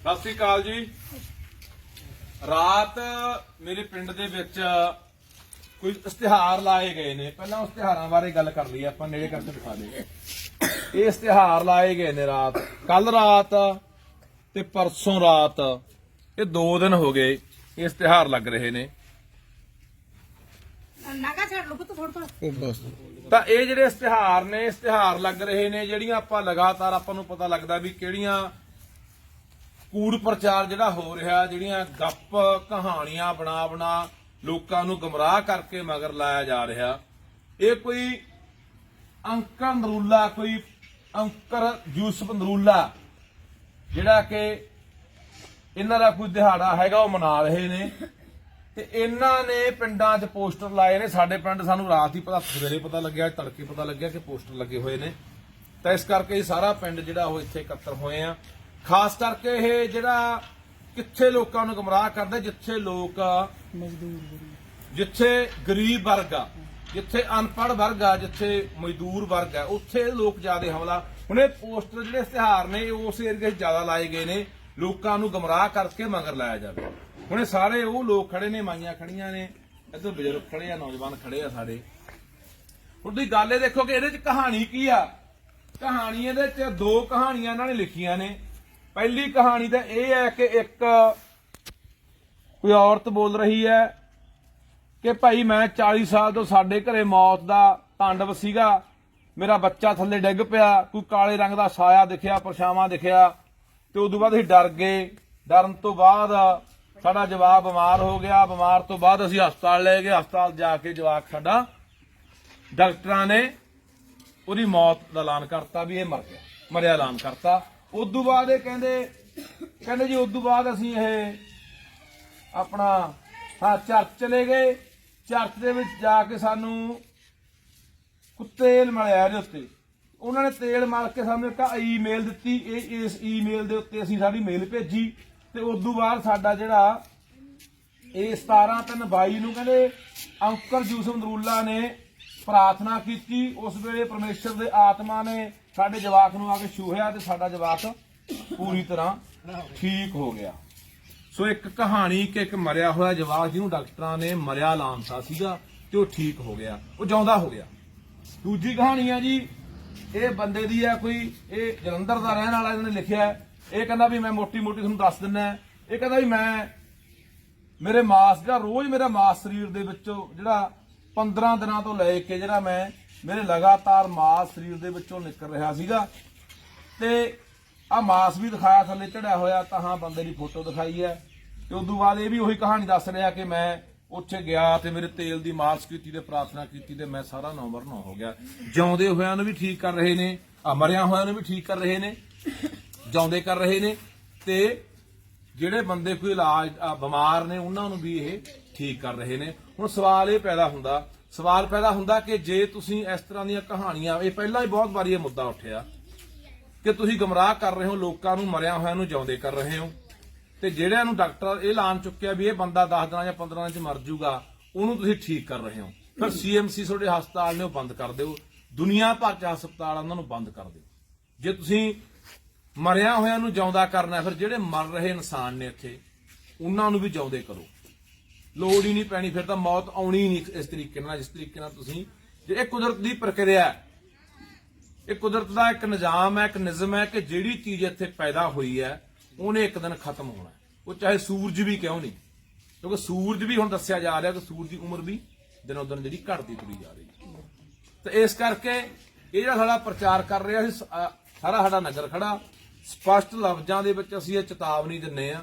ਸਤਿ ਸ੍ਰੀ ਅਕਾਲ ਜੀ। ਰਾਤ ਮੇਰੇ ਪਿੰਡ ਦੇ ਵਿੱਚ ਕੋਈ ਇਸ਼ਤਿਹਾਰ ਲਾਏ ਗਏ ਨੇ। ਪਹਿਲਾਂ ਉਸ ਇਸ਼ਤਿਹਾਰਾਂ ਬਾਰੇ ਗੱਲ ਕਰ ਲਈ ਆਪਾਂ ਨੇੜੇ ਕਰਕੇ ਦਿਖਾ ਦੇ ਇਹ ਇਸ਼ਤਿਹਾਰ ਲਾਏ ਗਏ ਨੇ ਰਾਤ। ਕੱਲ ਰਾਤ ਤੇ ਪਰਸੋਂ ਰਾਤ ਇਹ ਦੋ ਦਿਨ ਹੋ ਗਏ ਇਹ ਇਸ਼ਤਿਹਾਰ ਲੱਗ ਰਹੇ ਨੇ। ਤਾਂ ਇਹ ਜਿਹੜੇ ਇਸ਼ਤਿਹਾਰ ਨੇ ਇਸ਼ਤਿਹਾਰ ਲੱਗ ਰਹੇ ਨੇ ਜਿਹੜੀਆਂ ਆਪਾਂ ਲਗਾਤਾਰ ਆਪਾਂ ਨੂੰ ਪਤਾ ਲੱਗਦਾ ਵੀ ਕਿਹੜੀਆਂ ਕੂੜ ਪ੍ਰਚਾਰ ਜਿਹੜਾ ਹੋ ਰਿਹਾ, ਜਿਹੜੀਆਂ ਗੱਪ ਕਹਾਣੀਆਂ ਬਣਾ ਬਣਾ ਲੋਕਾਂ ਨੂੰ ਗਮਰਾਹ ਕਰਕੇ ਮਗਰ ਲਾਇਆ ਜਾ ਰਿਹਾ। ਇਹ ਕੋਈ ਅੰਕਰ ਨਰੂਲਾ ਕੋਈ ਅੰਕਰ ਯੂਸਫ ਨਰੂਲਾ ਜਿਹੜਾ ਕਿ ਇਹਨਾਂ ਦਾ ਕੋਈ ਦਿਹਾੜਾ ਹੈਗਾ, ਉਹ ਮਨਾ ਰਹੇ ਨੇ। ਤੇ ਇਹਨਾਂ ਨੇ ਪਿੰਡਾਂ 'ਚ ਪੋਸਟਰ ਲਾਏ ਨੇ। ਸਾਡੇ ਪਿੰਡ ਸਾਨੂੰ ਰਾਤ ਹੀ ਪਤਾ, ਸਵੇਰੇ ਪਤਾ ਲੱਗਿਆ, ਤੜਕੇ ਪਤਾ ਲੱਗਿਆ ਕਿ ਪੋਸਟਰ ਲੱਗੇ ਹੋਏ ਨੇ। ਤਾਂ ਇਸ ਕਰਕੇ ਸਾਰਾ ਪਿੰਡ ਜਿਹੜਾ ਉਹ ਇੱਥੇ ਇਕੱਤਰ ਹੋਏ ਆ। ਖਾਸ ਕਰਕੇ ਇਹ ਜਿਹੜਾ ਕਿੱਥੇ ਲੋਕਾਂ ਨੂੰ ਗਮਰਾਹ ਕਰਦਾ ਜਿੱਥੇ ਲੋਕ ਜਿੱਥੇ ਗਰੀਬ ਵਰਗ ਆ ਜਿੱਥੇ ਅਨਪੜ੍ਹ ਵਰਗ ਆ ਜਿੱਥੇ ਮਜ਼ਦੂਰ ਵਰਗ ਆ ਉੱਥੇ ਲੋਕ ਜ਼ਿਆਦਾ ਹਮਲਾ। ਹੁਣ ਇਹ ਪੋਸਟਰ ਜਿਹੜੇ ਇਸ਼ਤਿਹਾਰ ਨੇ ਉਸ ਏਰੀਏ 'ਚ ਜ਼ਿਆਦਾ ਲਾਏ ਗਏ ਨੇ ਲੋਕਾਂ ਨੂੰ ਗਮਰਾਹ ਕਰਕੇ ਮਗਰ ਲਾਇਆ ਜਾਵੇ। ਹੁਣ ਇਹ ਸਾਰੇ ਉਹ ਲੋਕ ਖੜੇ ਨੇ ਮਾਈਆਂ ਖੜੀਆਂ ਨੇ ਇੱਧਰ ਬਜ਼ੁਰਗ ਖੜੇ ਆ ਨੌਜਵਾਨ ਖੜੇ ਆ ਸਾਡੇ। ਹੁਣ ਤੁਸੀਂ ਗੱਲ ਇਹ ਦੇਖੋ ਕਿ ਇਹਦੇ 'ਚ ਕਹਾਣੀ ਕੀ ਆ? ਕਹਾਣੀ ਇਹਦੇ 'ਚ ਦੋ ਕਹਾਣੀਆਂ ਇਹਨਾਂ ਨੇ ਲਿਖੀਆਂ ਨੇ। ਪਹਿਲੀ ਕਹਾਣੀ ਤਾਂ ਇਹ ਹੈ ਕਿ ਇੱਕ ਕੋਈ ਔਰਤ ਬੋਲ ਰਹੀ ਹੈ ਕਿ ਭਾਈ ਮੈਂ 40 ਸਾਲ ਤੋਂ ਸਾਡੇ ਘਰੇ ਮੌਤ ਦਾ ਤਾਂਡਵ ਸੀਗਾ। ਮੇਰਾ ਬੱਚਾ ਥੱਲੇ ਡਿੱਗ ਪਿਆ, ਕੋਈ ਕਾਲੇ ਰੰਗ ਦਾ ਸਾਇਆ ਦਿਖਿਆ, ਪਰਛਾਵਾਂ ਦਿਖਿਆ ਤੇ ਉਦੋਂ ਬਾਅਦ ਅਸੀਂ ਡਰ ਗਏ। ਡਰਨ ਤੋਂ ਬਾਅਦ ਸਾਡਾ ਜਵਾਬ ਬਿਮਾਰ ਹੋ ਗਿਆ। ਬਿਮਾਰ ਤੋਂ ਬਾਅਦ ਅਸੀਂ ਹਸਪਤਾਲ ਲੈ ਗਏ। ਹਸਪਤਾਲ ਜਾ ਕੇ ਜਵਾਕ ਸਾਡਾ ਡਾਕਟਰਾਂ ਨੇ ਉਹਦੀ ਮੌਤ ਦਾ ਐਲਾਨ ਕਰਤਾ ਵੀ ਇਹ ਮਰ ਗਿਆ। ਮਰਿਆ ਐਲਾਨ ਕਰਤਾ। ਉਦੋਂ ਬਾਅਦ ਇਹ ਕਹਿੰਦੇ ਕਹਿੰਦੇ ਜੀ ਉਦੋਂ ਬਾਅਦ ਅਸੀਂ ਇਹ ਆਪਣਾ ਹਾਂ ਚਰਚ ਚਲੇ ਗਏ। ਚਰਚ ਦੇ ਵਿੱਚ ਜਾ ਕੇ ਸਾਨੂੰ ਕੁ ਤੇਲ ਮਿਲਿਆ ਇਹਦੇ ਉੱਤੇ। ਉਹਨਾਂ ਨੇ ਤੇਲ ਮਲ ਕੇ ਸਾਨੂੰ ਇੱਕ ਈਮੇਲ ਦਿੱਤੀ। ਇਹ ਇਸ ਈਮੇਲ ਦੇ ਉੱਤੇ ਅਸੀਂ ਸਾਡੀ ਮੇਲ ਭੇਜੀ ਤੇ ਉਸ ਤੋਂ ਬਾਅਦ ਸਾਡਾ ਜਿਹੜਾ ਇਹ 17 ਤਿੰਨ 22 ਨੂੰ ਕਹਿੰਦੇ ਅੰਕਰ ਯੂਸਫ ਨਰੂਲਾ ਨੇ ਪ੍ਰਾਰਥਨਾ ਕੀਤੀ। ਉਸ ਵੇਲੇ ਪਰਮੇਸ਼ਰ ਦੇ ਆਤਮਾ ਨੇ ਸਾਡੇ ਜਵਾਕ ਨੂੰ ਆ ਕੇ ਛੂਹਿਆ ਤੇ ਸਾਡਾ ਜਵਾਕ ਪੂਰੀ ਤਰ੍ਹਾਂ ਠੀਕ ਹੋ ਗਿਆ। ਸੋ ਇੱਕ ਕਹਾਣੀ ਕਿ ਇੱਕ ਮਰਿਆ ਹੋਇਆ ਜਵਾਕ ਜਿਹਨੂੰ ਡਾਕਟਰਾਂ ਨੇ ਮਰਿਆ ਲਾਂਤਾ ਸੀਗਾ ਤੇ ਉਹ ਠੀਕ ਹੋ ਗਿਆ, ਉਹ ਜਿਉਂਦਾ ਹੋ ਗਿਆ। ਦੂਜੀ ਕਹਾਣੀ ਆ ਜੀ, ਇਹ ਬੰਦੇ ਦੀ ਹੈ ਕੋਈ, ਇਹ ਜਲੰਧਰ ਦਾ ਰਹਿਣ ਵਾਲਾ ਇਹਨੇ ਲਿਖਿਆ, ਇਹ ਕਹਿੰਦਾ ਵੀ ਮੈਂ ਮੋਟੀ ਮੋਟੀ ਤੁਹਾਨੂੰ ਦੱਸ ਦਿੰਦਾ ਇਹ ਕਹਿੰਦਾ ਵੀ ਮੈਂ ਮੇਰੇ ਮਾਸ ਜਿਹੜਾ, ਰੋਜ਼ ਮੇਰਾ ਮਾਸ ਸਰੀਰ ਦੇ ਵਿੱਚੋਂ ਜਿਹੜਾ 15 ਦਿਨਾਂ ਤੋਂ ਲੈ ਕੇ ਜਿਹੜਾ ਮੈਂ ਮੇਰੇ ਲਗਾਤਾਰ ਮਾਸ ਸਰੀਰ ਦੇ ਵਿੱਚੋਂ ਨਿਕਲ ਰਿਹਾ ਸੀਗਾ ਤੇ ਆ ਮਾਸ ਵੀ ਦਿਖਾਇਆ ਥੱਲੇ ਚੜਿਆ ਹੋਇਆ, ਤਾਂ ਹਾਂ ਬੰਦੇ ਦੀ ਫੋਟੋ ਦਿਖਾਈ ਹੈ। ਤੇ ਤੋਂ ਬਾਅਦ ਇਹ ਵੀ ਉਹੀ ਕਹਾਣੀ ਦੱਸ ਰਿਹਾ ਕਿ ਮੈਂ ਉੱਥੇ ਗਿਆ ਤੇ ਮੇਰੇ ਤੇਲ ਦੀ ਮਾਸ ਕੀਤੀ ਤੇ ਪ੍ਰਾਰਥਨਾ ਕੀਤੀ ਤੇ ਮੈਂ ਸਾਰਾ ਨੰਬਰ ਨਾ ਹੋ ਗਿਆ। ਜਿਉਂਦੇ ਹੋਇਆਂ ਨੂੰ ਵੀ ਠੀਕ ਕਰ ਰਹੇ ਨੇ, ਆ ਮਰਿਆਂ ਹੋਇਆਂ ਨੂੰ ਵੀ ਠੀਕ ਕਰ ਰਹੇ ਨੇ, ਜਿਉਂਦੇ ਕਰ ਰਹੇ ਨੇ ਤੇ ਜਿਹੜੇ ਬੰਦੇ ਕੋਈ ਇਲਾਜ ਬਿਮਾਰ ਨੇ, ਉਹਨਾਂ ਨੂੰ ਵੀ ਇਹ ਠੀਕ ਕਰ ਰਹੇ ਨੇ। ਹੁਣ ਸਵਾਲ ਇਹ ਪੈਦਾ ਹੁੰਦਾ ਸਵਾਲ ਪੈਦਾ ਹੁੰਦਾ ਕਿ ਜੇ ਤੁਸੀਂ ਇਸ ਤਰ੍ਹਾਂ ਦੀਆਂ ਕਹਾਣੀਆਂ, ਇਹ ਪਹਿਲਾਂ ਹੀ ਬਹੁਤ ਵਾਰੀ ਇਹ ਮੁੱਦਾ ਉੱਠਿਆ ਕਿ ਤੁਸੀਂ ਗਮਰਾਹ ਕਰ ਰਹੇ ਹੋ, ਲੋਕਾਂ ਨੂੰ ਮਰਿਆ ਹੋਇਆ ਨੂੰ ਜਿਉਂਦੇ ਕਰ ਰਹੇ ਹੋ ਤੇ ਜਿਹੜਿਆਂ ਨੂੰ ਡਾਕਟਰ ਇਹ ਲਾਣ ਚੁੱਕਿਆ ਵੀ ਇਹ ਬੰਦਾ 10 ਦਿਨਾਂ ਜਾਂ 15 ਦਿਨਾਂ ਚ ਮਰ ਜਾਊਗਾ, ਉਹਨੂੰ ਤੁਸੀਂ ਠੀਕ ਕਰ ਰਹੇ ਹੋ। ਫਿਰ ਸੀਐਮਸੀ ਤੁਹਾਡੇ ਹਸਪਤਾਲ ਨੇ ਉਹ ਬੰਦ ਕਰ ਦਿਓ। ਦੁਨੀਆ ਭਰ ਚ ਹਸਪਤਾਲ ਉਹਨਾਂ ਨੂੰ ਬੰਦ ਕਰ ਦਿਓ। ਜੇ ਤੁਸੀਂ ਮਰਿਆ ਹੋਇਆ ਨੂੰ ਜਿਉਂਦਾ ਕਰਨਾ ਫਿਰ ਜਿਹੜੇ ਮਰ ਰਹੇ ਇਨਸਾਨ ਨੇ ਇੱਥੇ, ਉਹਨਾਂ ਨੂੰ ਵੀ ਜਿਉਂਦੇ ਕਰੋ। ਲੋੜ ਹੀ ਨਹੀਂ ਪੈਣੀ, ਫਿਰ ਤਾਂ ਮੌਤ ਆਉਣੀ ਨਹੀਂ ਇਸ ਤਰੀਕੇ ਨਾਲ, ਜਿਸ ਤਰੀਕੇ ਨਾਲ ਤੁਸੀਂ, ਜੇ ਇਹ ਕੁਦਰਤ ਦੀ ਪ੍ਰਕਿਰਿਆ ਹੈ, ਇਹ ਕੁਦਰਤ ਦਾ ਇੱਕ ਨਿਜ਼ਾਮ ਹੈ, ਇੱਕ ਨਿਜ਼ਮ ਹੈ ਕਿ ਜਿਹੜੀ ਚੀਜ਼ ਇੱਥੇ ਪੈਦਾ ਹੋਈ ਹੈ, ਉਹਨੇ ਇੱਕ ਦਿਨ ਖਤਮ ਹੋਣਾ ਉਹ ਚਾਹੇ ਸੂਰਜ ਵੀ ਕਿਉਂ ਨਹੀਂ, ਕਿਉਂਕਿ ਸੂਰਜ ਵੀ ਹੁਣ ਦੱਸਿਆ ਜਾ ਰਿਹਾ ਕਿ ਸੂਰਜ ਦੀ ਉਮਰ ਵੀ ਦਿਨੋਂ ਦਿਨ ਜਿਹੜੀ ਘਟਦੀ ਤੁਰੀ ਜਾ ਰਹੀ ਹੈ। ਤੇ ਇਸ ਕਰਕੇ ਇਹ ਜਿਹੜਾ ਸਾਡਾ ਪ੍ਰਚਾਰ ਕਰ ਰਿਹਾ ਸੀ ਸਾਰਾ ਸਾਡਾ ਨਗਰ ਖੜਾ, ਸਪਸ਼ਟ ਲਫ਼ਜ਼ਾਂ ਦੇ ਵਿੱਚ ਅਸੀਂ ਇਹ ਚੇਤਾਵਨੀ ਦਿੰਨੇ ਆ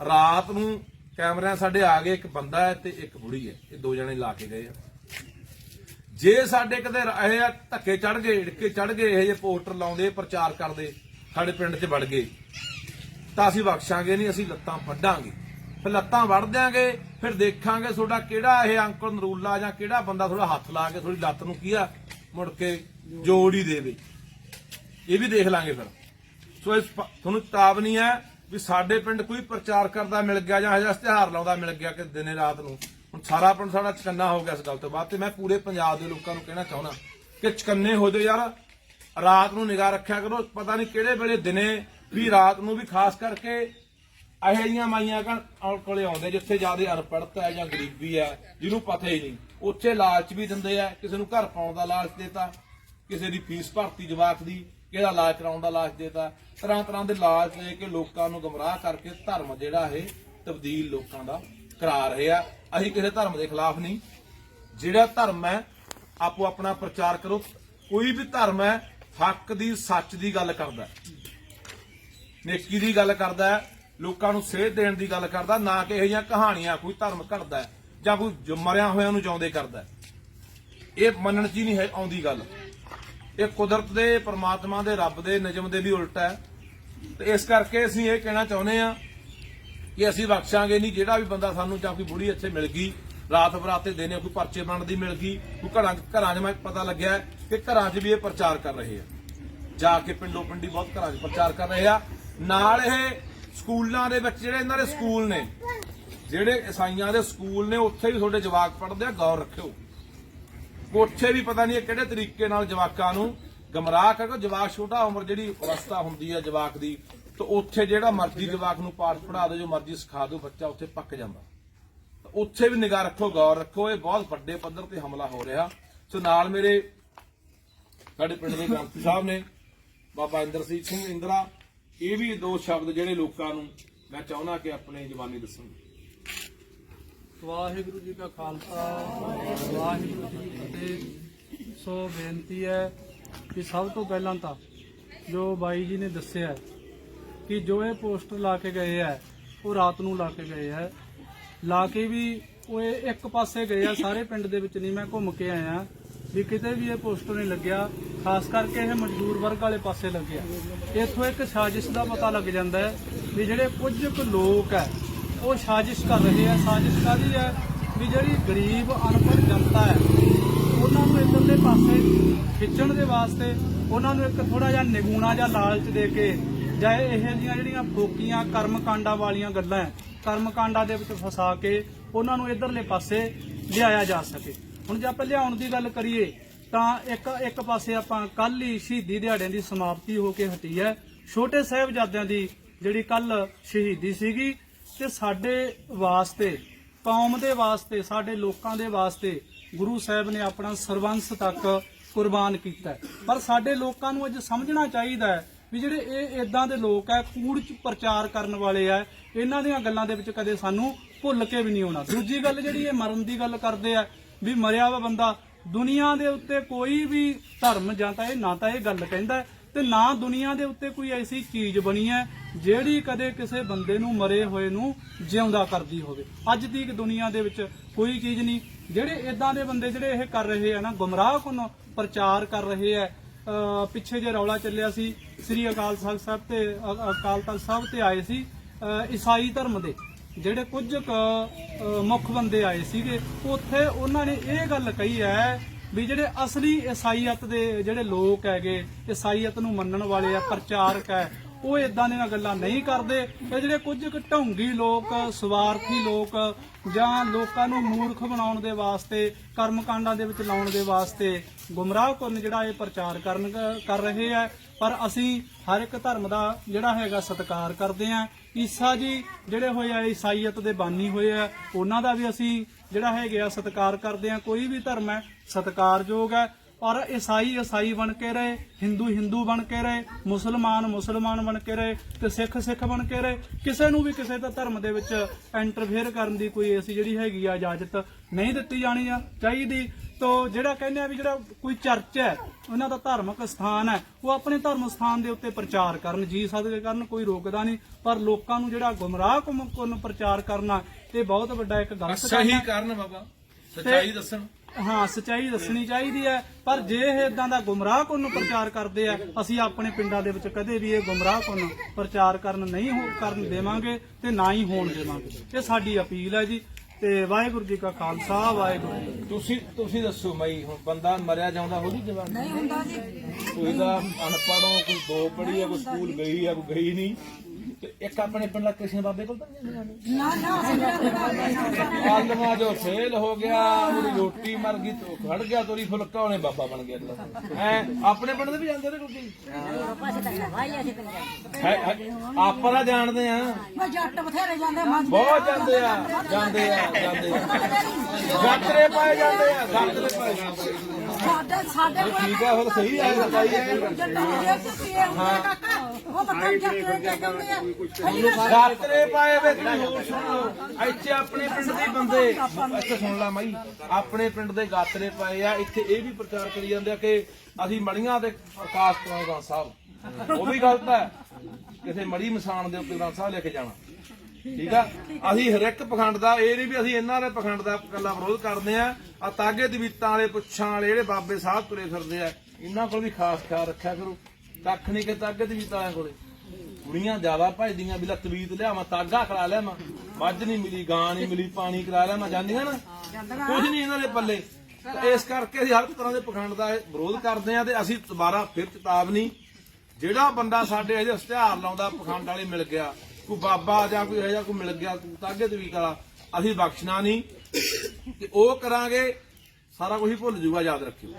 ਰਾਤ ਨੂੰ ਕੈਮਰਿਆਂ ਸਾਡੇ ਆ ਗਏ, ਇੱਕ ਬੰਦਾ ਹੈ ਤੇ ਇੱਕ ਬੁੜੀ ਹੈ। ਇਹ ਦੋ ਜਣੇ ਲਾ ਕੇ ਗਏ ਆ। ਜੇ ਸਾਡੇ ਕਿਤੇ ਇਹ ਆ ਧੱਕੇ ਚੜ ਗਏ, ਢਿੱਕੇ ਚੜ ਗਏ, ਇਹ ਜੇ ਪੋਸਟਰ ਲਾਉਂਦੇ, ਪ੍ਰਚਾਰ ਕਰਦੇ, ਸਾਡੇ ਪਿੰਡ 'ਚ ਵੜ ਗਏ, ਤਾਂ ਅਸੀਂ ਬਖਸ਼ਾਂਗੇ ਨਹੀਂ, ਅਸੀਂ ਲੱਤਾਂ ਵੱਢਾਂਗੇ ਫਿਰ ਲੱਤਾਂ ਵੱਢ ਦਿਆਂਗੇ, ਫਿਰ ਦੇਖਾਂਗੇ ਤੁਹਾਡਾ ਕਿਹੜਾ ਇਹ ਅੰਕਲ ਨਰੂਲਾ ਜਾਂ ਕਿਹੜਾ ਬੰਦਾ ਥੋੜਾ ਹੱਥ ਲਾ ਕੇ ਥੋੜੀ ਲੱਤ ਨੂੰ ਕੀ ਆ, ਮੁੜ ਕੇ ਜੋੜ ਹੀ ਦੇਵੇ। ਇਹ ਵੀ ਦੇਖ ਲਾਂਗੇ ਫਿਰ। ਸੋ ਇਸ ਤੁਹਾਨੂੰ ਚੇਤਾਵਨੀ ਹੈ ਵੀ ਸਾਡੇ ਪਿੰਡ ਕੋਈ ਪ੍ਰਚਾਰ ਕਰਦਾ ਮਿਲ ਗਿਆ ਜਾਂ ਹਜਾ ਇਸ਼ਤਿਹਾਰ ਲਾਉਂਦਾ ਮਿਲ ਗਿਆ ਕਿ ਦਿਨੇ ਰਾਤ ਨੂੰ। ਹੁਣ ਸਾਰਾ ਪਿੰਡ ਸਾਡਾ ਚਕੰਨਾ ਹੋ ਗਿਆ ਇਸ ਗੱਲ ਤੋਂ ਬਾਅਦ ਤੇ ਮੈਂ ਪੂਰੇ ਪੰਜਾਬ ਦੇ ਲੋਕਾਂ ਨੂੰ ਕਹਿਣਾ ਚਾਹੁੰਦਾ ਕਿ ਚਕੰਨੇ ਹੋ ਜਾਓ ਯਾਰ। ਰਾਤ ਨੂੰ ਨਿਗਾਹ ਰੱਖਿਆ ਕਰੋ, ਪਤਾ ਨਹੀਂ ਕਿਹੜੇ ਵੇਲੇ ਦਿਨੇ ਵੀ ਰਾਤ ਨੂੰ ਵੀ ਖਾਸ ਕਰਕੇ ਇਹੋ ਜਿਹੀਆਂ ਮਾਈਆਂ ਕੋਲੇ ਆਉਂਦੇ ਜਿੱਥੇ ਜ਼ਿਆਦਾ ਅਨਪੜ੍ਹਤਾ ਹੈ ਜਾਂ ਗਰੀਬੀ ਹੈ, ਜਿਹਨੂੰ ਪਤਾ ਹੀ ਨਹੀਂ। ਉੱਥੇ ਲਾਲਚ ਵੀ ਦਿੰਦੇ ਆ, ਕਿਸੇ ਨੂੰ ਘਰ ਪਾਉਣ ਦਾ ਲਾਲਚ ਦੇਤਾ, ਕਿਸੇ ਦੀ ਫੀਸ ਭਰਤੀ ਜਵਾਕ ਦੀ ਕਿਹੜਾ ਇਲਾਜ ਕਰਾਉਣ ਦਾ ਲਾਲਚ ਦੇਤਾ। ਤਰ੍ਹਾਂ ਤਰ੍ਹਾਂ ਦੇ ਲਾਲਚ ਦੇ ਕੇ ਲੋਕਾਂ ਨੂੰ ਗਮਰਾਹ ਕਰਕੇ ਧਰਮ ਜਿਹੜਾ ਇਹ ਤਬਦੀਲ ਲੋਕਾਂ ਦਾ ਕਰਾ ਰਹੇ ਆ। ਅਸੀਂ ਕਿਸੇ ਧਰਮ ਦੇ ਖਿਲਾਫ ਨਹੀਂ। ਜਿਹੜਾ ਧਰਮ ਹੈ, ਆਪੋ ਆਪਣਾ ਪ੍ਰਚਾਰ ਕਰੋ। ਕੋਈ ਵੀ ਧਰਮ ਹੈ, ਹੱਕ ਦੀ, ਸੱਚ ਦੀ ਗੱਲ ਕਰਦਾ ਨੇਕੀ ਦੀ ਗੱਲ ਕਰਦਾ ਲੋਕਾਂ ਨੂੰ ਸੇਧ ਦੇਣ ਦੀ ਗੱਲ ਕਰਦਾ ਨਾ ਕਿ ਇਹ ਜਿਹੀਆਂ ਕਹਾਣੀਆਂ ਕੋਈ ਧਰਮ ਘੜਦਾ ਜਾਂ ਕੋਈ ਮਰਿਆ ਹੋਇਆਂ ਨੂੰ ਚਾਹੁੰਦੇ ਕਰਦਾ ਇਹ ਮੰਨਣ ਚ ਹੀ ਨਹੀਂ ਹੈ, ਆਉਂਦੀ ਗੱਲ। ਇਹ ਕੁਦਰਤ ਦੇ, ਪ੍ਰਮਾਤਮਾ ਦੇ, ਰੱਬ ਦੇ, ਨਿਯਮ ਦੇ ਵੀ ਉਲਟ ਹੈ। ਤੇ ਇਸ ਕਰਕੇ ਅਸੀਂ ਇਹ ਕਹਿਣਾ ਚਾਹੁੰਦੇ ਆ ਕਿ ਅਸੀਂ ਬਖਸ਼ਾਂਗੇ ਨਹੀਂ, ਜਿਹੜਾ ਵੀ ਬੰਦਾ ਸਾਨੂੰ ਜਾਂ ਕੋਈ ਬੁੜੀ ਇੱਥੇ ਮਿਲ ਗਈ, ਰਾਤ ਬਰਾਤੇ ਦੇਨੇ ਕੋਈ ਪਰਚੇ ਬਣਦੀ ਮਿਲ ਗਈ, ਕੋਈ ਘਰਾਂ ਘਰਾਂ 'ਚ ਮੈਂ ਪਤਾ ਲੱਗਿਆ ਕਿ ਘਰਾਂ 'ਚ ਵੀ ਇਹ ਪ੍ਰਚਾਰ ਕਰ ਰਹੇ ਆ। ਜਾ ਕੇ ਪਿੰਡੋਂ ਪਿੰਡੀ ਬਹੁਤ ਘਰਾਂ 'ਚ ਪ੍ਰਚਾਰ ਕਰ ਰਹੇ ਆ। ਨਾਲ ਇਹ ਸਕੂਲਾਂ ਦੇ ਵਿੱਚ ਜਿਹੜੇ ਇਹਨਾਂ ਦੇ ਸਕੂਲ ਨੇ, ਜਿਹੜੇ ਈਸਾਈਆਂ ਦੇ ਸਕੂਲ ਨੇ, ਉੱਥੇ ਵੀ ਤੁਹਾਡੇ ਜਵਾਕ ਪੜ੍ਹਦੇ ਆ, ਗੌਰ ਰੱਖਿਓ। ਕੋਠੇ ਵੀ ਪਤਾ ਨਹੀਂ ਕਿਹੜੇ ਤਰੀਕੇ ਨਾਲ ਜਵਾਕਾਂ ਨੂੰ ਗਮਰਾਹ ਕਰਕੇ ਜਵਾਕ ਛੋਟਾ ਉਮਰ ਜਿਹੜੀ ਅਵਸਥਾ ਹੁੰਦੀ ਹੈ ਜਵਾਕ ਦੀ, ਤਾਂ ਉੱਥੇ ਜਿਹੜਾ ਮਰਜ਼ੀ ਜਵਾਕ ਨੂੰ ਪਾਠ ਪੜ੍ਹਾ ਦਿਓ, ਜੋ ਮਰਜ਼ੀ ਸਿਖਾ ਦਿਓ, ਬੱਚਾ ਉੱਥੇ ਪੱਕ ਜਾਂਦਾ। ਉੱਥੇ ਵੀ ਨਿਗਾਹ ਰੱਖੋ, ਗੌਰ ਰੱਖੋ, ਇਹ ਬਹੁਤ ਵੱਡੇ ਪੱਧਰ ਤੇ ਹਮਲਾ ਹੋ ਰਿਹਾ। ਸੋ ਨਾਲ ਮੇਰੇ ਸਾਡੇ ਪਿੰਡ ਦੇ ਗ੍ਰੰਥੀ ਸਾਹਿਬ ਨੇ, ਬਾਬਾ ਇੰਦਰਜੀਤ ਸਿੰਘ ਇੰਦਰਾ, ਇਹ ਵੀ ਦੋ ਸ਼ਬਦ ਜਿਹੜੇ ਲੋਕਾਂ ਨੂੰ ਮੈਂ ਚਾਹੁੰਦਾ ਕਿ ਆਪਣੇ ਜ਼ਬਾਨੀ ਦੱਸਣ। ਵਾਹਿਗੁਰੂ ਜੀ ਕਾ ਖਾਲਸਾ, ਵਾਹਿਗੁਰੂ ਜੀ ਕੀ ਫਤਿਹ। ਸੋ ਬੇਨਤੀ ਹੈ ਕਿ ਸਭ ਤੋਂ ਪਹਿਲਾਂ ਤਾਂ ਜੋ ਬਾਈ ਜੀ ਨੇ ਦੱਸਿਆ ਕਿ ਜੋ ਇਹ ਪੋਸਟਰ ਲਾ ਕੇ ਗਏ ਹੈ, ਉਹ ਰਾਤ ਨੂੰ ਲਾ ਕੇ ਗਏ ਹੈ। ਲਾ ਕੇ ਵੀ ਉਹ ਇਹ ਇੱਕ ਪਾਸੇ ਗਏ ਆ ਸਾਰੇ ਪਿੰਡ ਦੇ ਵਿੱਚ ਨਹੀਂ, ਮੈਂ ਘੁੰਮ ਕੇ ਆਇਆ ਵੀ ਕਿਤੇ ਵੀ ਇਹ ਪੋਸਟਰ ਨਹੀਂ ਲੱਗਿਆ। ਖਾਸ ਕਰਕੇ ਇਹ ਮਜ਼ਦੂਰ ਵਰਗ ਵਾਲੇ ਪਾਸੇ ਲੱਗਿਆ। ਇੱਥੋਂ ਇੱਕ ਸਾਜ਼ਿਸ਼ ਦਾ ਪਤਾ ਲੱਗ ਜਾਂਦਾ ਹੈ ਵੀ ਜਿਹੜੇ ਕੁਝ ਕੁ ਲੋਕ ਹੈ ਉਹ ਸਾਜ਼ਿਸ਼ ਕਰ ਰਹੇ ਆ ਸਾਜ਼ਿਸ਼ ਕਾਹਦੀ ਹੈ ਵੀ ਜਿਹੜੀ ਗਰੀਬ ਅਨਪੜ੍ਹ ਜਨਤਾ ਹੈ ਉਹਨਾਂ ਨੂੰ ਇਧਰਲੇ ਪਾਸੇ ਖਿੱਚਣ ਦੇ ਵਾਸਤੇ ਉਹਨਾਂ ਨੂੰ ਇੱਕ ਥੋੜਾ ਜਿਹਾ ਨਿਗੂਣਾ ਜਾਂ ਲਾਲਚ ਦੇ ਕੇ ਜਾਂ ਇਹ ਜਿਹੀਆਂ ਜਿਹੜੀਆਂ ਫੋਕੀਆਂ ਕਰਮਕਾਂਡਾਂ ਵਾਲੀਆਂ ਗੱਲਾਂ ਹੈ, ਕਰਮਕਾਂਡਾਂ ਦੇ ਵਿੱਚ ਫਸਾ ਕੇ ਉਹਨਾਂ ਨੂੰ ਇਧਰਲੇ ਪਾਸੇ ਲਿਆਇਆ ਜਾ ਸਕੇ। ਹੁਣ ਜੇ ਆਪਾਂ ਲਿਆਉਣ ਦੀ ਗੱਲ ਕਰੀਏ ਤਾਂ ਇੱਕ ਇੱਕ ਪਾਸੇ ਆਪਾਂ ਕੱਲ ਹੀ ਸ਼ਹੀਦੀ ਦਿਹਾੜਿਆਂ ਦੀ ਸਮਾਪਤੀ ਹੋ ਕੇ ਹਟੀ ਹੈ। ਛੋਟੇ ਸਾਹਿਬਜ਼ਾਦਿਆਂ ਦੀ ਜਿਹੜੀ ਕੱਲ ਸ਼ਹੀਦੀ ਸੀਗੀ ਤੇ ਸਾਡੇ ਵਾਸਤੇ, ਕੌਮ ਦੇ ਵਾਸਤੇ, ਸਾਡੇ ਲੋਕਾਂ ਦੇ ਵਾਸਤੇ ਗੁਰੂ ਸਾਹਿਬ ਨੇ ਆਪਣਾ ਸਰਵੰਸ ਤੱਕ ਕੁਰਬਾਨ ਕੀਤਾ ਪਰ ਸਾਡੇ ਲੋਕਾਂ ਨੂੰ ਅੱਜ ਸਮਝਣਾ ਚਾਹੀਦਾ ਹੈ ਵੀ ਜਿਹੜੇ ਇਹ ਇਦਾਂ ਦੇ ਲੋਕ ਹੈ, ਕੂੜ ਚ ਪ੍ਰਚਾਰ ਕਰਨ ਵਾਲੇ ਆ ਇਹਨਾਂ ਦੀਆਂ ਗੱਲਾਂ ਦੇ ਵਿੱਚ ਕਦੇ ਸਾਨੂੰ ਭੁੱਲ ਕੇ ਵੀ ਨਹੀਂ ਆਉਣਾ। ਦੂਜੀ ਗੱਲ ਜਿਹੜੀ ਇਹ ਮਰਨ ਦੀ ਗੱਲ ਕਰਦੇ ਆ ਵੀ ਮਰਿਆ ਵਾ ਬੰਦਾ, ਦੁਨੀਆ ਦੇ ਉੱਤੇ ਕੋਈ ਵੀ ਧਰਮ ਜਾਂ ਤਾਂ ਇਹ ਨਾ ਤਾਂ ਇਹ ਗੱਲ ਕਹਿੰਦਾ ਤੇ ਨਾ ਦੁਨੀਆ ਦੇ ਉੱਤੇ ਕੋਈ ਐਸੀ ਚੀਜ਼ ਬਣੀ ਹੈ ਜਿਹੜੀ ਕਦੇ ਕਿਸੇ ਬੰਦੇ ਨੂੰ ਮਰੇ ਹੋਏ ਨੂੰ ਜਿਉਂਦਾ ਕਰਦੀ ਹੋਵੇ। ਅੱਜ ਦੀ ਦੁਨੀਆ ਦੇ ਵਿੱਚ ਕੋਈ ਚੀਜ਼ ਨਹੀਂ। ਜਿਹੜੇ ਇਦਾਂ ਦੇ ਬੰਦੇ ਜਿਹੜੇ ਇਹ ਕਰ ਰਹੇ ਆ ਨਾ ਗੁੰਮਰਾਹ ਕੋਨ ਪ੍ਰਚਾਰ ਕਰ ਰਹੇ ਆ। ਪਿੱਛੇ ਜੇ ਰੌਲਾ ਚੱਲਿਆ ਸੀ ਸ੍ਰੀ ਅਕਾਲ ਤਖਤ ਸਾਹਿਬ ਤੇ ਅਕਾਲ ਤਖਤ ਸਾਹਿਬ ਤੇ ਆਏ ਸੀ ਈਸਾਈ ਧਰਮ ਦੇ। ਜਿਹੜੇ ਕੁਝ ਕੁ, ਮੁੱਖ ਬੰਦੇ ਆਏ ਸੀਗੇ ਉੱਥੇ ਉਹਨਾਂ ਨੇ ਇਹ ਗੱਲ ਕਹੀ ਹੈ ਵੀ ਜਿਹੜੇ ਅਸਲੀ ਈਸਾਈਅਤ ਦੇ ਜਿਹੜੇ ਲੋਕ ਹੈਗੇ, ਈਸਾਈਅਤ ਨੂੰ ਮੰਨਣ ਵਾਲੇ ਆ, ਪ੍ਰਚਾਰਕ ਹੈ ਉਹ ਇਦਾਂ ਦੀਆਂ ਗੱਲਾਂ ਨਹੀਂ ਕਰਦੇ। ਇਹ ਜਿਹੜੇ ਕੁਝ ਕੁ ਢੌਂਗੀ ਲੋਕ, ਸਵਾਰਥੀ ਲੋਕ ਜਾਂ ਲੋਕਾਂ ਨੂੰ ਮੂਰਖ ਬਣਾਉਣ ਦੇ ਵਾਸਤੇ, ਕਰਮਕਾਂਡਾਂ ਦੇ ਵਿੱਚ ਲਾਉਣ ਦੇ ਵਾਸਤੇ ਗੁੰਮਰਾਹ ਕਰਨ ਜਿਹੜਾ ਇਹ ਪ੍ਰਚਾਰ ਕਰਨ ਕਰ ਰਹੇ ਆ, ਪਰ ਅਸੀਂ ਹਰ ਇੱਕ ਧਰਮ ਦਾ ਜਿਹੜਾ ਹੈਗਾ ਸਤਿਕਾਰ ਕਰਦੇ ਆ। ਈਸਾ ਜੀ ਜਿਹੜੇ ਹੋਏ ਆ, ਈਸਾਈਅਤ ਦੇ ਬਾਨੀ ਹੋਏ ਆ, ਉਹਨਾਂ ਦਾ ਵੀ ਅਸੀਂ ਜਿਹੜਾ ਹੈਗਾ ਆ ਸਤਿਕਾਰ ਕਰਦੇ ਆ। ਕੋਈ ਵੀ ਧਰਮ ਹੈ ਸਤਿਕਾਰਯੋਗ ਹੈ ਔਰ ਈਸਾਈ ਈਸਾਈ ਬਣ ਕੇ ਰਹੇ ਹਿੰਦੂ ਹਿੰਦੂ ਬਣ ਕੇ ਰਹੇ ਮੁਸਲਮਾਨ ਮੁਸਲਮਾਨ ਬਣ ਕੇ ਰਹੇ ਤੇ ਸਿੱਖ ਸਿੱਖ ਬਣ ਕੇ ਰਹੇ। ਕਿਸੇ ਨੂੰ ਵੀ ਕਿਸੇ ਦਾ ਧਰਮ ਦੇ ਵਿੱਚ ਇੰਟਰਫੇਅਰ ਕਰਨ ਦੀ ਕੋਈ ਐਸੀ ਜਿਹੜੀ ਹੈਗੀ ਆ ਇਜਾਜ਼ਤ ਨਹੀਂ ਦਿੱਤੀ ਜਾਣੀ ਆ ਚਾਹੀਦੀ। ਤੋ ਜਿਹੜਾ ਕਹਿੰਦੇ ਆ ਵੀ ਜਿਹੜਾ ਕੋਈ ਚਰਚ ਹੈ ਉਹਨਾਂ ਦਾ ਧਾਰਮਿਕ ਸਥਾਨ ਹੈ ਉਹ ਆਪਣੇ ਧਰਮ ਸਥਾਨ ਦੇ ਉੱਤੇ ਪ੍ਰਚਾਰ ਕਰਨ ਜੀ ਸਦਕੇ ਕਰਨ ਕੋਈ ਰੋਕਦਾ ਨਹੀਂ। ਪਰ ਲੋਕਾਂ ਨੂੰ ਜਿਹੜਾ ਗੁੰਮਰਾਹ ਕੁਨ ਪ੍ਰਚਾਰ ਕਰਨਾ ਇਹ ਬਹੁਤ ਵੱਡਾ ਇੱਕ ਗਲਤ ਕੰਮ ਸਹੀ ਕਾਰਨ ਬਾਬਾ ਸੱਚਾਈ ਦੱਸਣ। ਹਾਂ ਸਚਾਈ ਦੱਸਣੀ ਚਾਹੀਦੀ ਹੈ। ਪਰ ਜੇ ਇਹ ਇਦਾਂ ਦਾ ਗੁੰਮਰਾਹ ਨੂੰ ਪ੍ਰਚਾਰ ਕਰਦੇ ਆ ਅਸੀਂ ਆਪਣੇ ਪਿੰਡਾਂ ਦੇ ਵਿੱਚ ਕਦੇ ਵੀ ਇਹ ਗੁੰਮਰਾਹ ਨੂੰ ਪ੍ਰਚਾਰ ਕਰਨ ਨਹੀਂ ਹੋ ਕਰਨ ਦੇਵਾਂਗੇ ਤੇ ਨਾ ਹੀ ਹੋਣ ਦੇਵਾਂਗੇ। ਇਹ ਸਾਡੀ ਅਪੀਲ ਹੈ ਜੀ ਤੇ ਵਾਹਿਗੁਰੂ ਜੀ ਕਾ ਖਾਲਸਾ ਵਾਹਿਗੁਰੂ ਜੀ ਕੀ। ਤੁਸੀਂ ਤੁਸੀਂ ਦੱਸੋ ਮਈ ਹੁਣ ਬੰਦਾ ਮਰਿਆ ਜਾਂਦਾ ਹੋਦੀ ਜਵਾਨ? ਨਹੀਂ ਹੁੰਦਾ ਜੀ। ਕੋਈ ਦਾ ਅਨਪੜ੍ਹੋਂ ਕੋਈ ਦੋ ਪੜ੍ਹੀ ਆ ਕੋਈ ਸਕੂਲ ਗਈ ਆ ਕੋਈ ਗਈ ਨਹੀਂ। ਤੇ ਇੱਕ ਆਪਣੇ ਪਿੰਡ ਦਾ ਕ੍ਰਿਸ਼ਨ ਬਾਬੇ ਕੋਲ ਤਾਂ ਨਹੀਂ ਨਾ ਨਾ ਆਲਮਾ ਜੋ ਫੇਲ ਹੋ ਗਿਆ ਉਹਦੀ ਰੋਟੀ ਮਰ ਗਈ ਤੋ ਖੜ ਗਿਆ ਤੋਰੀ ਫੁਲਕਾ ਉਹਨੇ ਬਾਬਾ ਬਣ ਗਿਆ ਹੈ ਆਪਣੇ ਪਿੰਡ ਦੇ ਵੀ ਜਾਂਦੇ ਨੇ ਕੋਈ? ਹੈ ਹੈ, ਆਪਾਂ ਤਾਂ ਜਾਣਦੇ ਆ। ਜੱਟ ਬਥੇਰੇ ਜਾਂਦੇ ਬਹੁਤ ਜਾਂਦੇ ਆ ਜਾਂਦੇ ਆ। ਜਾਂਦੇ ਆ ਗਾਤਰੇ ਪਾਏ ਜਾਂਦੇ ਆ ਗਾਤਰੇ ਪਾਏ ਜਾਂਦੇ। ਸਾਡੇ ਸਾਡੇ ਕੋਲ ਠੀਕ ਆ ਫਿਰ ਸਹੀ ਆ ਸਤਾਈ ਆ। ਕਾਕਾ ਉਹ ਬੱਕਰ ਜੱਟ ਦੇ ਕੇ ਜਾਂਦੇ ਆ? ਪਹਿਲੀ ਗੱਲ ਗਾਤਰੇ ਪਾਏ ਵੇ ਤੁਸੀਂ ਹੋਰ ਸੁਣੋ ਇੱਥੇ ਆਪਣੇ ਪਿੰਡ ਦੇ ਬੰਦੇ। ਇੱਥੇ ਸੁਣ ਲੈ ਮਾਈ। ਆਪਣੇ ਪਿੰਡ ਦੇ ਗਾਤਰੇ ਪਾਏ ਆ। ਇੱਥੇ ਇਹ ਵੀ ਪ੍ਰਚਾਰ ਕਰੀ ਜਾਂਦੇ ਆ ਕਿ ਅਸੀਂ ਮੜੀਆਂ ਦੇ ਪ੍ਰਕਾਸ਼ ਕਰਾਉਂਦਾ ਸਾਹਿਬ ਉਹ ਵੀ ਗਲਤ ਹੈ। ਕਿਸੇ ਮੜੀ ਮਸਾਨ ਦੇ ਉੱਤੇ ਗ੍ਰੰਥ ਸਾਹਿਬ ਲੈ ਕੇ ਜਾਣਾ। ਠੀਕ ਆ? ਅਸੀਂ ਹਰ ਇੱਕ ਪਖੰਡ ਦਾ ਇਹ ਨਹੀਂ ਵੀ ਅਸੀਂ ਇਹਨਾਂ ਦੇ ਪਖੰਡ ਦਾ ਇਕੱਲਾ ਵਿਰੋਧ ਕਰਦੇ ਆ। ਆ ਤਾਗੇ ਦਵੀਤਾਂ ਵਾਲੇ ਪੁੱਛਾਂ ਵਾਲੇ ਜਿਹੜੇ ਬਾਬੇ ਸਾਹਿਬ ਤੁਰੇ ਫਿਰਦੇ ਆ ਇਹਨਾਂ ਕੋਲ ਵੀ ਖਾਸ ਖਿਆਲ ਰੱਖਿਆ ਕਰੋ। ਕੱਖ ਨਹੀਂ ਕਿ ਤਾਗੇ ਦਵੀਤਾਂ ਵਾਲਿਆਂ ਕੋਲੇ। ਕੁੜੀਆਂ ਜ਼ਿਆਦਾ ਭਜਦੀਆਂ ਵੀ ਲੈ ਤਵੀਤ ਲਿਆਵਾਂ, ਤਾਗਾ ਕਰਾ ਲਿਆਵਾਂ ਮੱਝ ਨਹੀਂ ਮਿਲੀ, ਗਾਂ ਨਹੀਂ ਮਿਲੀ, ਪਾਣੀ ਕਰਾ ਲਿਆਵਾਂ ਜਾਂਦੀਆਂ ਨਾ? ਕੁਝ ਨਹੀਂ ਇਹਨਾਂ ਦੇ ਪੱਲੇ। ਇਸ ਕਰਕੇ ਅਸੀਂ ਹਰ ਤਰ੍ਹਾਂ ਦੇ ਪਖੰਡ ਦਾ ਵਿਰੋਧ ਕਰਦੇ ਆ ਤੇ ਅਸੀਂ ਦੁਬਾਰਾ ਫਿਰ ਚੇਤਾਵਨੀ, ਜਿਹੜਾ ਬੰਦਾ ਸਾਡੇ ਅਜੇ ਇਸ਼ਤਿਹਾਰ ਲਾਉਂਦਾ, ਪਖੰਡ ਵਾਲੇ ਮਿਲ ਗਿਆ, ਕੋਈ ਬਾਬਾ ਜਾਂ ਕੋਈ ਇਹੋ ਜਿਹਾ ਕੋਈ ਮਿਲ ਗਿਆ ਤਾਗੇ ਤਵੀਤ ਵਾਲਾ, ਅਸੀਂ ਬਖਸ਼ਣਾ ਨਹੀਂ ਤੇ ਉਹ ਕਰਾਂਗੇ ਸਾਰਾ ਕੁਝ ਹੀ ਭੁੱਲ ਜੂਗਾ, ਯਾਦ ਰੱਖਿਓ।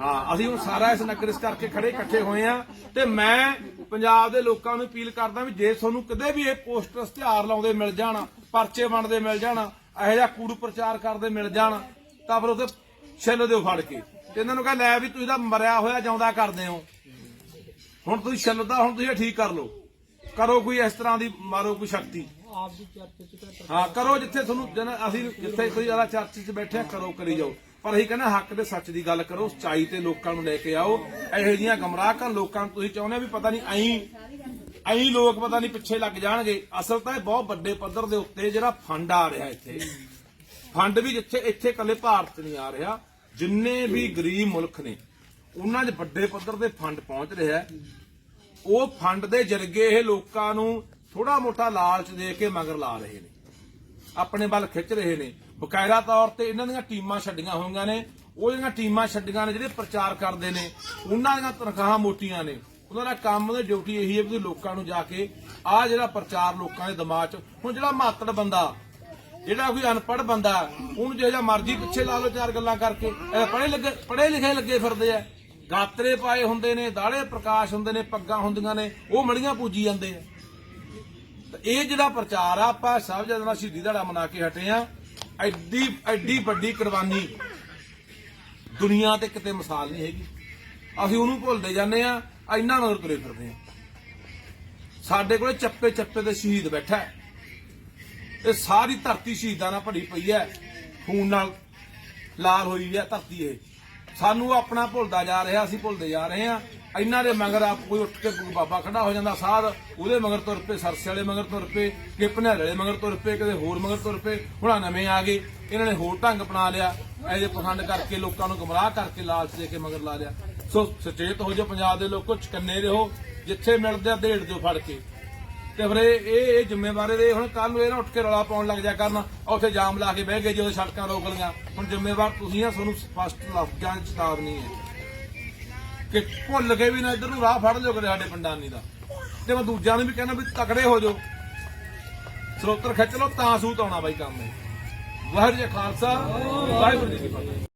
ਹਾਂ, ਅਸੀਂ ਹੁਣ ਸਾਰਾ ਇਸ ਨਗਰ ਇਸ ਕਰਕੇ ਖੜੇ ਇਕੱਠੇ ਹੋਏ ਆ ਤੇ ਮੈਂ ਪੰਜਾਬ ਦੇ ਲੋਕਾਂ ਨੂੰ ਅਪੀਲ ਕਰਦਾ ਵੀ ਜੇ ਤੁਹਾਨੂੰ ਕਦੇ ਵੀ ਇਹ ਪੋਸਟਰ ਇਸ਼ਤਿਹਾਰ ਲਾਉਂਦੇ ਮਿਲ ਜਾਣ, ਪਰਚੇ ਵੰਡਦੇ ਮਿਲ ਜਾਣ, ਇਹੋ ਜਿਹਾ ਕੂੜ ਪ੍ਰਚਾਰ ਕਰਦੇ ਮਿਲ ਜਾਣ, ਤਾਂ ਫਿਰ ਉਹਦੇ ਛਿੱਲ ਦਿਓ ਫੜ ਕੇ। ਤੇ ਇਹਨਾਂ ਨੂੰ ਕਹ, ਲੈ ਵੀ ਤੁਸੀਂ ਤਾਂ ਮਰਿਆ ਹੋਇਆ, ਜਿਉਂਦਾ ਕਰਦੇ ਹੋ। ਹੁਣ ਤੁਸੀਂ ਛਿੱਲਦਾ ਹੁਣ ਤੁਸੀਂ ਇਹ ਠੀਕ ਕਰ ਲਓ। ਕਰੋ ਕੋਈ ਇਸ ਤਰ੍ਹਾਂ ਦੀ, ਮਾਰੋ ਕੋਈ ਸ਼ਕਤੀ। ਆਪ ਦੀ ਚਰਚ ਚ ਘੱਟ ਹਾਂ ਕਰੋ ਜਿੱਥੇ ਤੁਹਾਨੂੰ ਜਨ ਅਸੀਂ ਜਿੱਥੇ ਕੋਈ ਜ਼ਿਆਦਾ ਚਰਚ 'ਚ ਬੈਠੇ ਆ, ਕਰੋ ਕਰੀ ਜਾਓ। ਪਰ ਅਸੀਂ ਕਹਿੰਦੇ ਹੱਕ ਦੇ ਸੱਚ ਦੀ ਗੱਲ ਕਰੋ ਸਚਾਈ ਤੇ ਲੋਕਾਂ ਨੂੰ ਲੈ ਕੇ ਆਓ। ਇਹੋ ਜਿਹੀਆਂ ਗਮਰਾਹ ਕਰ ਲੋਕਾਂ ਨੂੰ ਤੁਸੀਂ ਚਾਹੁੰਦੇ ਆ ਵੀ ਪਤਾ ਨਹੀਂ ਐਂ ਐਂ ਲੋਕ ਪਤਾ ਨਹੀਂ ਪਿੱਛੇ ਲੱਗ ਜਾਣਗੇ। ਅਸਲ ਤਾਂ ਇਹ ਬਹੁਤ ਵੱਡੇ ਪੱਧਰ ਦੇ ਉੱਤੇ ਜਿਹੜਾ ਫੰਡ ਆ ਰਿਹਾ ਇੱਥੇ। ਫੰਡ ਵੀ ਜਿੱਥੇ ਇੱਥੇ ਇਕੱਲੇ ਭਾਰਤ ਨਹੀਂ ਆ ਰਿਹਾ। ਜਿੰਨੇ ਵੀ ਗਰੀਬ ਮੁਲਕ ਨੇ ਉਹਨਾਂ 'ਚ ਵੱਡੇ ਪੱਧਰ ਦੇ ਫੰਡ ਪਹੁੰਚ ਰਿਹਾ ਹੈ। ਉਹ ਫੰਡ ਦੇ ਜਰਗੇ ਇਹ ਲੋਕਾਂ ਨੂੰ ਥੋੜਾ ਮੋਟਾ ਲਾਲਚ ਦੇ ਕੇ ਮਗਰ ਲਾ ਰਹੇ ਨੇ। ਆਪਣੇ ਵੱਲ ਖਿੱਚ ਰਹੇ ਨੇ। ਬਕਾਇਦਾ ਤੌਰ ਤੇ ਇਹਨਾਂ ਦੀਆਂ ਟੀਮਾਂ ਛੱਡੀਆਂ ਹੋਈਆਂ ਨੇ। ਉਹ ਜਿਹੜੀਆਂ ਟੀਮਾਂ ਛੱਡੀਆਂ ਨੇ, ਜਿਹੜੇ ਪ੍ਰਚਾਰ ਕਰਦੇ ਨੇ, ਉਹਨਾਂ ਦੀਆਂ ਤਨਖਾਹਾਂ ਮੋਟੀਆਂ ਨੇ। ਉਹਨਾਂ ਦਾ ਕੰਮ ਦੀ ਡਿਊਟੀ ਇਹੀ ਹੈ ਵੀ ਲੋਕਾਂ ਨੂੰ ਜਾ ਕੇ ਆਹ ਜਿਹੜਾ ਪ੍ਰਚਾਰ ਲੋਕਾਂ ਦੇ ਦਿਮਾਗ 'ਚ, ਹੁਣ ਜਿਹੜਾ ਮਾਤੜ ਬੰਦਾ, ਜਿਹੜਾ ਕੋਈ ਅਨਪੜ੍ਹ ਬੰਦਾ, ਉਹਨੂੰ ਜਿਹੜਾ ਮਰਜ਼ੀ ਪਿੱਛੇ ਲਾ ਲਓ ਚਾਰ ਗੱਲਾਂ ਕਰਕੇ, ਇਹ ਪੜ੍ਹੇ ਲੱਗੇ ਪੜ੍ਹੇ ਲਿਖੇ ਲੱਗੇ ਫਿਰਦੇ ਆ। ਗਾਤਰੇ ਪਾਏ ਹੁੰਦੇ ਨੇ, ਦਾੜੇ ਪ੍ਰਕਾਸ਼ ਹੁੰਦੇ ਨੇ, ਪੱਗਾਂ ਹੁੰਦੀਆਂ ਨੇ, ਉਹ ਮੜੀਆਂ ਪੂਜੀ ਜਾਂਦੇ ਆ। ਇਹ ਜਿਹੜਾ ਪ੍ਰਚਾਰ ਆ, ਆਪਾਂ ਸਭ ਜਦਨਾ ਸ਼ਹੀਦੀ ਦਿਹਾੜਾ ਮਨਾ ਕੇ ਹਟੇ ਆ। ਐਡੀ ਐਡੀ ਵੱਡੀ ਕੁਰਬਾਨੀ ਦੁਨੀਆ ਤੇ ਕਿਤੇ ਮਿਸਾਲ ਨਹੀਂ ਹੈਗੀ। ਅਸੀਂ ਉਹਨੂੰ ਭੁੱਲਦੇ ਜਾਂਦੇ ਆ, ਇੰਨਾ ਮਗਰ ਤੁਰੇ ਫਿਰਦੇ ਆ। ਸਾਡੇ ਕੋਲੇ ਚੱਪੇ ਚੱਪੇ ਦੇ ਸ਼ਹੀਦ ਬੈਠਾ ਇਹ ਸਾਰੀ ਧਰਤੀ ਸ਼ਹੀਦਾਂ ਨਾਲ ਭਰੀ ਪਈ ਹੈ। ਖੂਨ ਨਾਲ ਲਾਲ ਹੋਈ ਹੈ ਧਰਤੀ ਇਹ। ਸਾਨੂੰ ਆਪਣਾ ਭੁੱਲਦਾ ਜਾ ਰਿਹਾ, ਅਸੀਂ ਭੁੱਲਦੇ ਜਾ ਰਹੇ ਹਾਂ। ਇਹਨਾਂ ਦੇ ਮਗਰ ਆਪ ਕੋਈ ਉੱਠ ਕੇ ਕੋਈ ਬਾਬਾ ਖੜਾ ਹੋ ਜਾਂਦਾ, ਸਾਧ ਉਹਦੇ ਮਗਰ ਤੁਰ ਪਏ, ਸਰਸੇ ਵਾਲੇ ਮਗਰ ਤੁਰ ਪਏ, ਕਿ ਭਨੇਰੇ ਵਾਲੇ ਮਗਰ ਤੁਰ ਪਏ, ਕਿਤੇ ਹੋਰ ਮਗਰ ਤੁਰ ਪਏ। ਹੁਣ ਨਵੇਂ ਆ ਗਏ, ਇਹਨਾਂ ਨੇ ਹੋਰ ਢੰਗ ਅਪਣਾ ਲਿਆ ਐਜੇ ਪਖੰਡ ਕਰਕੇ ਲੋਕਾਂ ਨੂੰ ਗਮਰਾਹ ਕਰਕੇ ਲਾਲਚ ਦੇ ਕੇ ਮਗਰ ਲਾ ਲਿਆ। ਸੋ ਸੁਚੇਤ ਹੋ ਜਾਓ ਪੰਜਾਬ ਦੇ ਲੋਕੋ, ਚਕੰਨੇ ਰਹੋ, ਜਿੱਥੇ ਮਿਲਦੇ ਆ ਢੇੜ ਦਿਓ ਫੜ ਕੇ। ਤੇ ਫਿਰ ਇਹ ਇਹ ਇਹ ਜ਼ਿੰਮੇਵਾਰੀ ਦੇ ਹੁਣ ਕੱਲ ਨੂੰ ਇਹ ਨਾ ਉੱਠ ਕੇ ਰੌਲਾ ਪਾਉਣ ਲੱਗ ਜਾ ਕਰਨ ਉੱਥੇ ਜਾਮ ਲਾ ਕੇ ਬਹਿ ਗਏ ਜਦੋਂ ਸੜਕਾਂ ਰੋਕ ਲਈਆਂ। ਹੁਣ ਜ਼ਿੰਮੇਵਾਰ ਤੁਸੀਂ ਆ, ਤੁਹਾਨੂੰ ਸਪਸ਼ਟ ਲਫ਼ਜ਼ਾਂ 'ਚ ਚੇਤਾਵਨੀ ਹੈ। ਕਿ ਭੁੱਲ ਕੇ ਵੀ ਨਾ ਇੱਧਰ ਨੂੰ ਰਾਹ ਫੜ ਲਿਓ ਕਦੇ ਸਾਡੇ ਪਿੰਡਾਂ ਨਹੀਂ ਦਾ। ਤੇ ਮੈਂ ਦੂਜਿਆਂ ਨੂੰ ਵੀ ਕਹਿੰਦਾ ਵੀ ਤਕੜੇ ਹੋ ਜਾਓ। ਸਰੋਤਰ ਖਿੱਚ ਲਓ, ਤਾਂ ਸੂਤ ਆਉਣਾ ਬਾਈ ਕੰਮ ਇਹ। ਵਾਹਿਗੁਰੂ ਜੀ ਖਾਲਸਾ, ਵਾਹਿਗੁਰੂ ਜੀ ਕੀ ਫਤਿਹ।